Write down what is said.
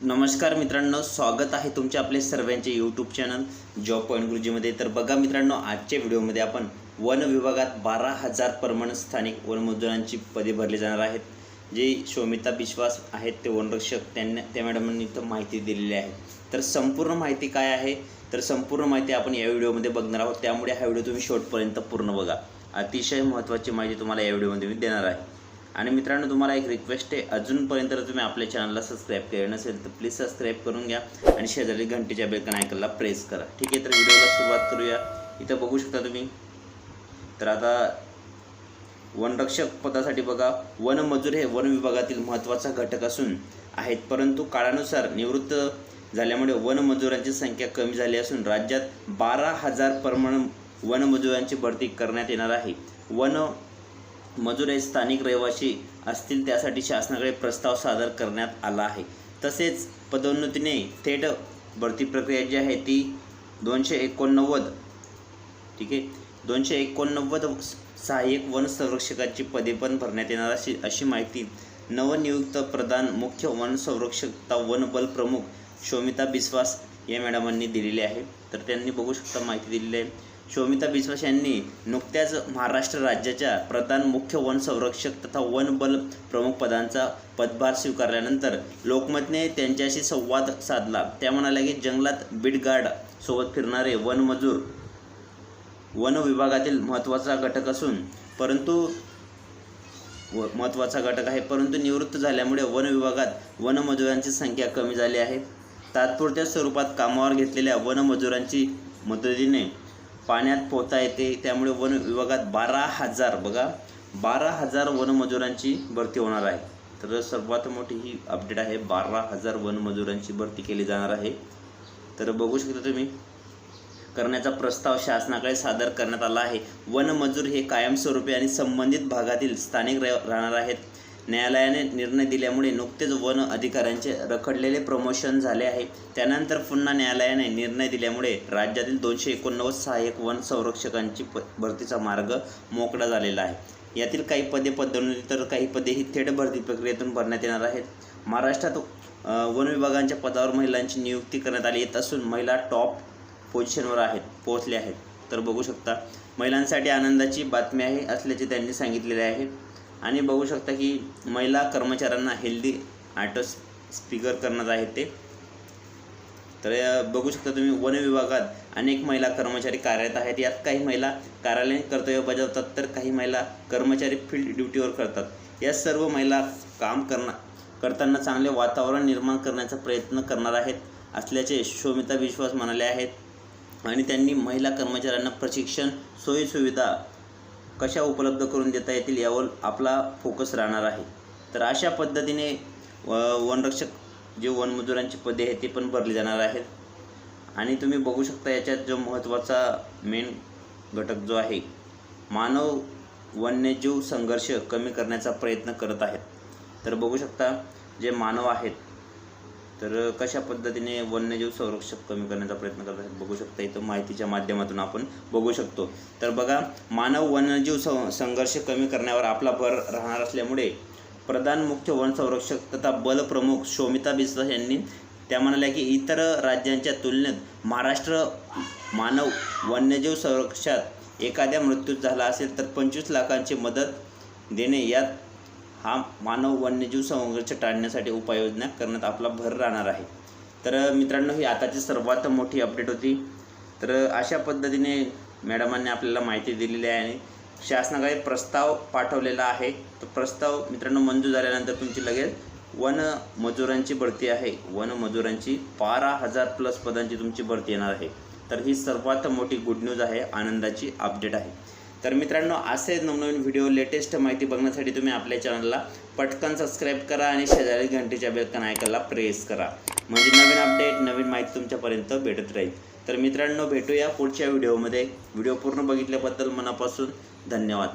नमस्कार मित्रांनो स्वागत आहे तुमचे आपले सर्वांचे यूट्यूब चॅनल जॉब पॉईंट गुरुजीमध्ये तर बघा मित्रांनो आजच्या व्हिडिओमध्ये आपण वन विभागात बारा हजार परमनंट स्थानिक वनमजुरांची पदे भरली जाणार आहेत. जे शोमिता विश्वास आहेत ते वनरक्षक त्यांना त्या मॅडमांनी इथं माहिती दिलेली आहे. तर संपूर्ण माहिती काय आहे? तर संपूर्ण माहिती आपण या व्हिडिओमध्ये बघणार आहोत. त्यामुळे हा व्हिडिओ तुम्ही शेवटपर्यंत पूर्ण बघा. अतिशय महत्त्वाची माहिती तुम्हाला या व्हिडिओमध्ये मी देणार आहे. आणि मित्रांनो तुम्हाला एक रिक्वेस्ट आहे. अजूनपर्यंत जर तुम्ही आपल्या चॅनलला सबस्क्राईब केलं नसेल तर प्लीज सबस्क्राईब करून घ्या आणि शेजारी घंटेच्या बेलकन आयकनला प्रेस करा. ठीक आहे तर व्हिडिओला सुरुवात करूया. इथं बघू शकता तुम्ही. तर आता वनरक्षक पदासाठी बघा. वनमजूर हे वन विभागातील महत्त्वाचा घटक असून आहेत. परंतु काळानुसार निवृत्त झाल्यामुळे वनमजुरांची संख्या कमी झाली असून राज्यात बारा हजार परमण वनमजुरांची भरती करण्यात येणार आहे. वन मजूर हे स्थानिक रहिवासी असतील त्यासाठी शासनाकडे प्रस्ताव सादर करण्यात आला आहे. तसेच पदोन्नतीने थेट भरती प्रक्रिया जी आहे ती दोनशे एकोणनव्वद ठीक आहे दोनशे एकोणनव्वद सहाय्यक वन संरक्षकाची पदे पण भरण्यात येणार अशी अशी माहिती नवनियुक्त प्रधान मुख्य वन संरक्षकता वन बल प्रमुख शोमिता बिस्वास या मॅडमांनी दिलेली आहे. तर त्यांनी बघू शकता माहिती दिलेली आहे. शोमिता बिस्वास यांनी नुकत्याच महाराष्ट्र राज्याच्या प्रधान मुख्य वन संरक्षक तथा वन बल प्रमुख पदांचा पदभार स्वीकारल्यानंतर लोकमतने त्यांच्याशी संवाद साधला. त्या म्हणाल्या की जंगलात बिडगार्ड सोबत फिरणारे वनमजूर वन विभागातील महत्त्वाचा घटक असून परंतु व महत्त्वाचा घटक आहे परंतु निवृत्त झाल्यामुळे वन विभागात वनमजुरांची संख्या कमी झाली आहे. तात्पुरत्या स्वरूपात कामावर घेतलेल्या वनमजुरांची मदतीने पाण्यात पोहता येते. त्यामुळे वन विभागात बारा हजार बघा बारा हजार वनमजुरांची भरती होणार आहे. तर सर्वात मोठी ही अपडेट आहे. बारा हजार वनमजुरांची भरती केली जाणार आहे. तर बघू शकता तुम्ही करण्याचा प्रस्ताव शासनाकडे सादर करण्यात आला आहे. वनमजूर हे कायमस्वरूपी आणि संबंधित भागातील स्थानिक राहणार आहेत. न्यायालयाने निर्णय दिल्यामुळे नुकतेच वन अधिकाऱ्यांचे रखडलेले प्रमोशन झाले आहे. त्यानंतर पुन्हा न्यायालयाने निर्णय दिल्यामुळे राज्यातील दोनशे एकोणनव्वद सहाय्यक वन संरक्षकांची प भरतीचा मार्ग मोकळा झालेला आहे. यातील काही पदे पदोन्नती तर काही पदे ही थेट भरती प्रक्रियेतून भरण्यात येणार आहेत. महाराष्ट्रात वन विभागांच्या पदावर महिलांची नियुक्ती करण्यात आली येत असून महिला टॉप पोझिशनवर आहेत पोहोचले आहेत. तर बघू शकता महिलांसाठी आनंदाची बातमी आहे असल्याचे त्यांनी सांगितलेले आहे. आणि बघू शकता की महिला कर्मचाऱ्यांना हेल्दी ऑटो स्पीकर करण्यात आहे ते. तर बघू शकता तुम्ही वन विभागात अनेक महिला कर्मचारी कार्यरत आहेत. यात काही महिला कार्यालयीन कर्तव्य बजावतात तर काही महिला कर्मचारी फील्ड ड्युटीवर करतात. या सर्व महिला काम करणार करताना चांगले वातावरण निर्माण करण्याचा प्रयत्न करणार आहेत असल्याचे शोमिता विश्वास म्हणाले आहेत. आणि त्यांनी महिला कर्मचाऱ्यांना प्रशिक्षण सोयीसुविधा कशा उपलब्ध करून देता येतील यावर आपला फोकस राहणार आहे. तर अशा पद्धतीने व वनरक्षक जे वनमजुरांची पदे आहेत ती पण भरली जाणार आहेत. आणि तुम्ही बघू शकता याच्यात जो महत्त्वाचा मेन घटक जो आहे मानव वन्यजीव संघर्ष कमी करण्याचा प्रयत्न करत आहेत. तर बघू शकता जे मानव आहेत तर कशा पद्धतीने वन्यजीव संरक्षक कमी करण्याचा प्रयत्न करत आहेत बघू शकता. इथं माहितीच्या माध्यमातून आपण बघू शकतो. तर बघा मानव वन्यजीव सं संघर्ष कमी करण्यावर आपला भर राहणार असल्यामुळे प्रधान मुख्य वन संरक्षक तथा बलप्रमुख शोमिता बिस्वास यांनी त्या म्हणाल्या की इतर राज्यांच्या तुलनेत महाराष्ट्र मानव वन्यजीव संरक्षणात एखाद्या मृत्यू झाला असेल तर पंचवीस लाखांची मदत देणे यात हा मानव वन्यजीव संघर्ष टाळण्यासाठी उपाययोजना करण्यात आपला भर राहणार आहे. तर मित्रांनो ही आताची सर्वात मोठी अपडेट होती. तर अशा पद्धतीने मॅडमांनी आपल्याला माहिती दिलेली आहे. आणि शासनाकडे प्रस्ताव पाठवलेला आहे. तो प्रस्ताव मित्रांनो मंजूर झाल्यानंतर तुमची लगेच वन मजुरांची भरती आहे. वन मजुरांची बारा हजार प्लस पदांची तुमची भरती येणार आहे. तर ही सर्वात मोठी गुड न्यूज आहे. आनंदाची अपडेट आहे. तर मित्रांनो असे नवनवीन व्हिडिओ लेटेस्ट माहिती बघण्यासाठी तुम्ही आपल्या चॅनलला पटकन सबस्क्राईब करा आणि शेजारी घंटेच्या बेलकन आयकनला प्रेस करा. म्हणजे नवीन अपडेट नवीन माहिती तुमच्यापर्यंत भेटत राहील. तर मित्रांनो भेटूया पुढच्या व्हिडिओमध्ये व्हिडिओ पूर्ण बघितल्याबद्दल मनापासून धन्यवाद.